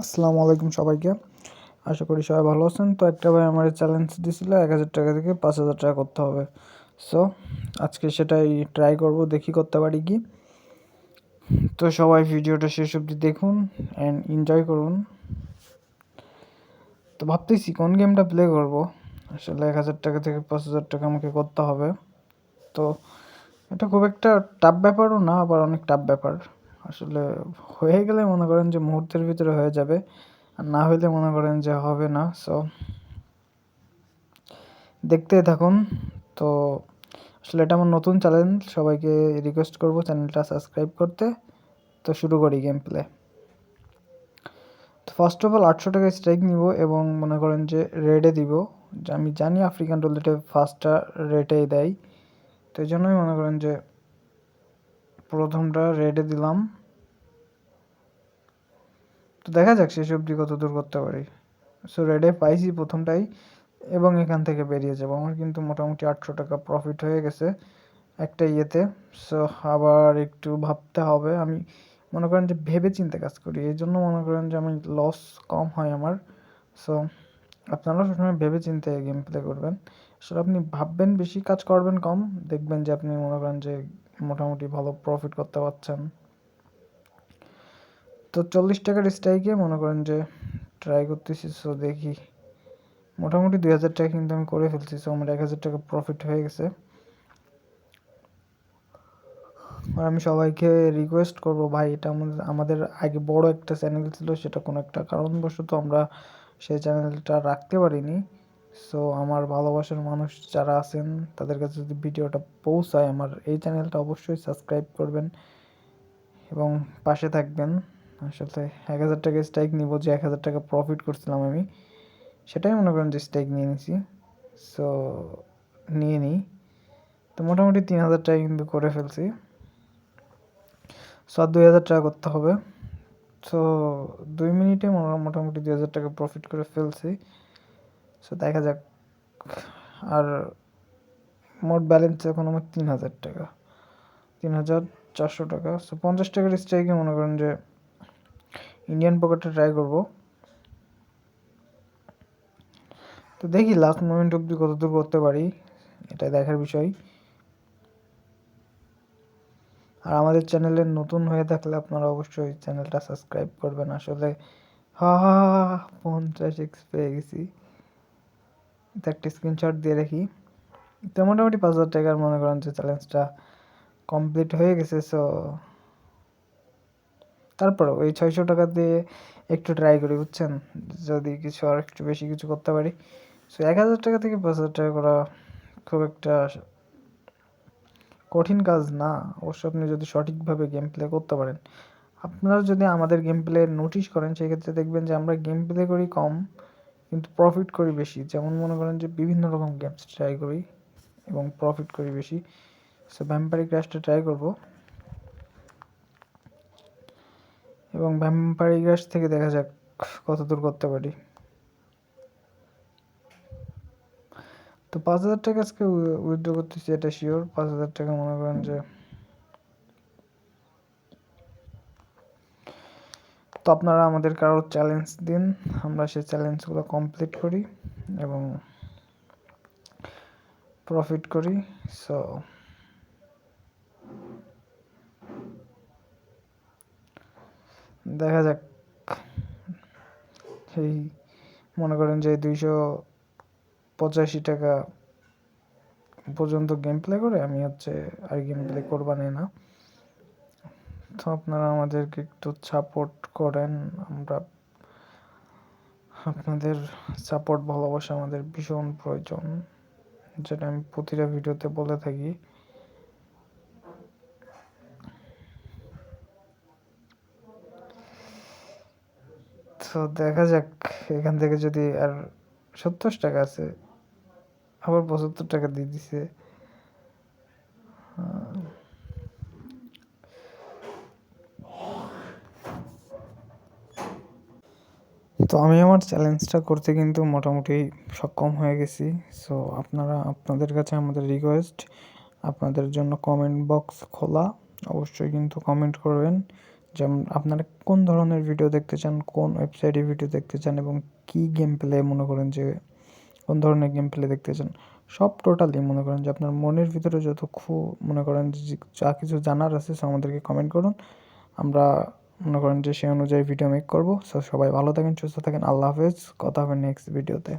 আসসালামু আলাইকুম সবাইকে। আশা করি সবাই ভালো আছেন। তো একটা ভাই আমার চ্যালেঞ্জ দিছিল, এক হাজার টাকা থেকে পাঁচ হাজার টাকা করতে হবে। সো আজকে সেটাই ট্রাই করব, দেখি করতে পারি কি। তো সবাই ভিডিওটা শেষ অবধি দেখুন অ্যান্ড এনজয় করুন। তো ভাবতেছি কোন গেমটা প্লে করব? আসলে এক হাজার টাকা থেকে পাঁচ হাজার টাকা আমাকে করতে হবে। তো এটা খুব একটা টাফ ব্যাপারও না, আবার অনেক টাফ ব্যাপার। আসলে হয়ে গেলে মনে করেন যে মুহূর্তের ভিতরে হয়ে যাবে, আর না হইলে মনে করেন যে হবে না। সো দেখতে থাকুন। তো, আসলে এটা আমার নতুন চ্যালেঞ্জ সবাইকে রিকোয়েস্ট করব চ্যানেলটা সাবস্ক্রাইব করতে। তো, শুরু করি গেম প্লে তো ফার্স্ট অফ অল আটশো টাকা স্ট্রাইক নিব এবং মনে করেন যে রেডে দিব। আমি জানি আফ্রিকান রোলেটে ফার্স্টটা রেটেই দেয়। তো, এই জন্যই মনে করেন যে প্রথমটা রেডে দিলাম। দেখা যাক শেষ অবধি কত দূর করতে পারি। সো রেডে পাইছি প্রথমটাই এবং এখান থেকে বেরিয়ে যাব। আমার কিন্তু মোটামুটি আটশো টাকা প্রফিট হয়ে গেছে একটা ইয়েতে। সো আবার একটু ভাবতে হবে। আমি মনে করেন যে ভেবে চিন্তে কাজ করি। এই জন্য মনে করেন যে আমি লস কম হয় আমার। সো আপনারাও সবসময় ভেবে চিন্তে গেম প্লে করবেন। আসলে আপনি ভাববেন বেশি, কাজ করবেন কম। দেখবেন যে আপনি মনে করেন যে মোটামুটি ভালো প্রফিট করতে পারছেন। তো চল্লিশ টাকার স্ট্রাইকে মনে করেন যে ট্রাই করতেছি সো দেখি। মোটামুটি দুই হাজার টাকা কিন্তু আমি করে ফেলছি সো আমার এক হাজার টাকা প্রফিট হয়ে গেছে। আর আমি সবাইকে রিকোয়েস্ট করব, ভাই, এটা আমাদের আমাদের আগে বড় একটা চ্যানেল ছিল, সেটা কোনো একটা কারণবশত আমরা সেই চ্যানেলটা রাখতে পারিনি। সো আমার ভালোবাসার মানুষ যারা আছেন, তাদের কাছে যদি ভিডিওটা পৌঁছায়, আমার এই চ্যানেলটা অবশ্যই সাবস্ক্রাইব করবেন এবং পাশে থাকবেন। আসলে এক হাজার টাকা স্ট্রাইক নিব যে এক হাজার টাকা প্রফিট করছিলাম আমি, সেটাই মনে করেন যে স্ট্রাইক নিয়ে নিছি। সো নিয়ে নিই। তো মোটামুটি তিন হাজার টাকা কিন্তু করে ফেলছি। সো আর দুই হাজার টাকা করতে হবে। সো দুই মিনিটে মোটামুটি দুই হাজার টাকা প্রফিট করে ফেলছি। সো দেখা যাক। আর মোট ব্যালেন্স এখন আমার তিন হাজার টাকা। তিন হাজার চারশো টাকা। সো পঞ্চাশ টাকার স্ট্রাইকে মনে করেন যে ইন্ডিয়ান পকেটে ট্রাই করব। তো দেখি লাস্ট মোমেন্ট অবধি কত করতে পারি এটা দেখার বিষয়। আর আমাদের চ্যানেলে নতুন হয়ে থাকলে আপনারা অবশ্যই চ্যানেলটা সাবস্ক্রাইব করবেন। আসলে হা হা পঞ্চাশ এক্স পেয়ে গেছি। তো একটা স্ক্রিনশট দিয়ে রাখি। তো মোটামুটি পাঁচ হাজার টাকার মনে করেন যে চ্যালেঞ্জটা কমপ্লিট হয়ে গেছে সো তারপরেও এই ছয়শো টাকা দিয়ে একটু ট্রাই করি, বুঝছেন? যদি কিছু আর একটু বেশি কিছু করতে পারি। সো এক হাজার টাকা থেকে পাঁচ হাজার টাকা করা খুব একটা কঠিন কাজ না। অবশ্য আপনি যদি সঠিকভাবে গেম প্লে করতে পারেন। আপনারা যদি আমাদের গেম প্লে নোটিশ করেন, সেক্ষেত্রে দেখবেন যে আমরা গেম প্লে করি কম, কিন্তু প্রফিট করি বেশি। যেমন মনে করেন যে বিভিন্ন রকম গেমস ট্রাই করি এবং প্রফিট করি বেশি। সো ভ্যাম্পারি ক্র্যাশটা ট্রাই করব। এবং ভ্যাম্পারি ক্র্যাশ থেকে দেখা যাক কত দূর করতে পারি। তো পাঁচ হাজার টাকা আজকে উইথড্র করতেছি, এটা শিওর পাঁচ হাজার টাকা মনে করেন যে তো আপনারা আমাদের কারোর চ্যালেঞ্জ দিন, আমরা সেই চ্যালেঞ্জগুলো কমপ্লিট করি এবং প্রফিট করি সো দেখা যাক। সেই মনে করেন যে দুইশো পঁচাশি টাকা পর্যন্ত গেম প্লে করে আমি হচ্ছে আর গেম প্লে করবানি না। তো আপনারা আমাদেরকে একটু সাপোর্ট করেন। আমরা আপনাদের সাপোর্ট ভালোবাসা আমাদের ভীষণ প্রয়োজন। যেটা আমি প্রতিটা ভিডিওতে বলে থাকি। তো দেখা যাক। এখান থেকে যদি আর সত্তর টাকা আছে, আবার পঁচাত্তর টাকা দিয়ে দিছে। তো আমি আমার চ্যালেঞ্জটা করতে কিন্তু মোটামুটি সক্ষম হয়ে গেছি। সো আপনারা, আপনাদের কাছে আমাদের রিকোয়েস্ট আপনাদের জন্য কমেন্ট বক্স খোলা। অবশ্যই কিন্তু কমেন্ট করবেন। যেমন আপনারা কোন ধরনের ভিডিও দেখতে চান, কোন ওয়েবসাইটে ভিডিও দেখতে চান এবং কী গেম প্লে মনে করেন যে কোন ধরনের গেম প্লে দেখতে চান, সব টোটালি মনে করেন যে আপনার মনের ভিতরে যত খু, মনে করেন যে যা কিছু জানার আছে সে আমাদেরকে কমেন্ট করুন। আমরা মনে করেন যে সেই অনুযায়ী ভিডিও মেক করব। সো সবাই ভালো থাকেন, সুস্থ থাকেন। আল্লাহ হাফেজ। কথা হবে নেক্সট ভিডিওতে